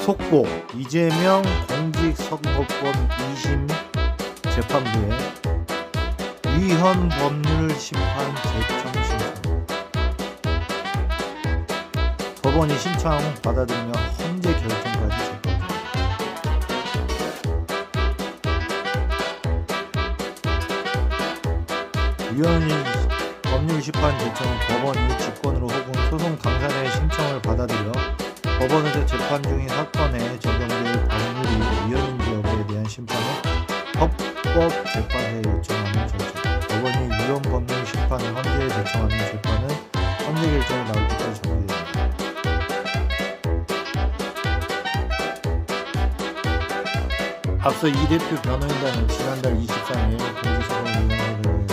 속보 이재명 공직선거법 2심 재판부에 위헌 법률 심판 재청 신청 법원이 신청 받아들이며 헌재 결정까지 재판 위헌 법률 심판 제청은 법원이 직권으로 혹은 소송 당사자의 신청을 받아들여 법원에서 재판 중인 사건에 적용될 법률이 위헌인지 여부에 대한 심판을 헌법 재판에 요청하는 절차. 법원이 위헌 법률 심판을 헌재에 제청하는 재판은 헌재 결정이 나올 때까지 정리됩니다. 앞서 이 대표 변호인단은 지난달 23일 공직선거위원회를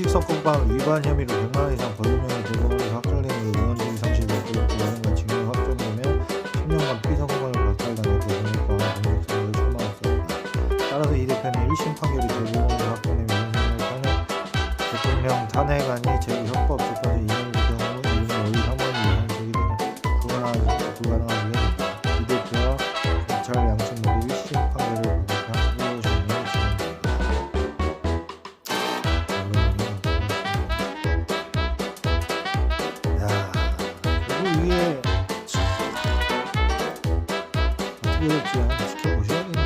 공직선거법 위반 혐의로 100만 원 이상 벌금형이 적용을 확정되는 의원직이 상실되고 5년간 징역이 확정되면 10년간 피선거권을 박탈당해 대선에 포함한 공직선거를 출마했습니다. 따라서 이 대표는 1심 판결이 재보험을 확정되면 윤석열 탄핵 대통령 탄핵안이 제 헌법 재판소 2년을 Yönetiyor. Çok.